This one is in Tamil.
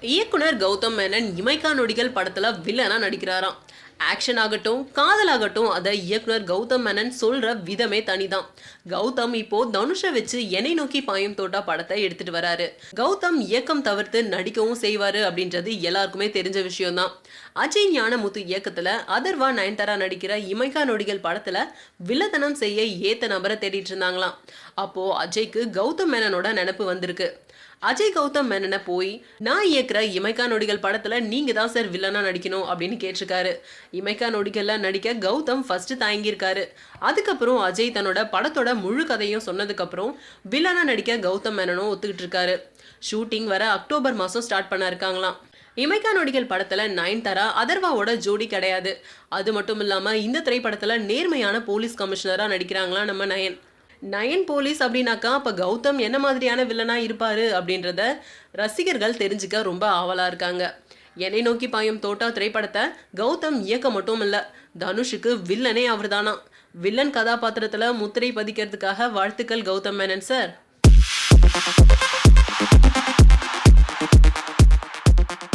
இயக்குனர் கௌதம் மேனன் இமைக்கா நொடிகள் படத்துல வில்லனா நடிக்கிறாராம். ஆக்ஷன் ஆகட்டும் காதல் ஆகட்டும் அதை இயக்குனர் கௌதம் மேனன் சொல்ற விதமே தனிதான். கௌதம் இப்போ தனுஷை வச்சு என்னை நோக்கி பாயும் தோட்டா படத்தை எடுத்துட்டு வராரு. கௌதம் இயக்கம் தவிர்த்து நடிக்கவும் செய்வாரு அப்படின்றது எல்லாருக்குமே தெரிஞ்ச விஷயம்தான். அஜய் ஞானமுத்து இயக்கத்துல அதர்வா நயன்தாரா நடிக்கிற இமைக்கா நொடிகள் படத்துல வில்லத்தனம் செய்ய ஏத்த நபரை தேடிட்டு இருந்தாங்களாம். அப்போ அஜய்க்கு கௌதம் மேனனோட நினப்பு வந்திருக்கு. அஜய் கௌதம் மேனனை போய் நான் இயக்குற இமைக்கா நொடிகள் படத்துல நீங்க தான் சார் வில்லனா நடிக்கணும் அப்படின்னு கேட்டிருக்காரு. இமைக்கா நொடிகள்ல நடிக்க கௌதம் ஃபர்ஸ்ட் தயங்கியிருக்காரு. அதுக்கப்புறம் அஜய் தன்னோட படத்தோட முழு கதையும் சொன்னதுக்கப்புறம் வில்லனா நடிக்க கௌதம் மேனனும் ஒத்துக்கிட்டு இருக்காரு ஷூட்டிங் வர அக்டோபர் மாதம் ஸ்டார்ட் பண்ண இருக்காங்களாம். இமைக்கா நொடிகள் படத்தில் நயன்தாரா அதர்வாவோட ஜோடி கிடையாது. அது மட்டும் இல்லாமல் இந்த திரைப்படத்தில் நேர்மையான போலீஸ் கமிஷனராக நடிக்கிறாங்களாம் நம்ம நயன். நயன் போலீஸ் அப்படின்னாக்கா அப்போ கௌதம் என்ன மாதிரியான வில்லனாக இருப்பார் அப்படின்றத ரசிகர்கள் தெரிஞ்சுக்க ரொம்ப ஆவலாக இருக்காங்க. என்னை நோக்கி பாயும் தோட்டா திரைப்படத்தை கௌதம் இயக்க மட்டும் இல்லை தனுஷுக்கு வில்லனே அவர் தானா வில்லன் கதாபாத்திரத்தில் முத்திரை பதிக்கிறதுக்காக வாழ்த்துக்கள் கௌதம் மேனன் சார்.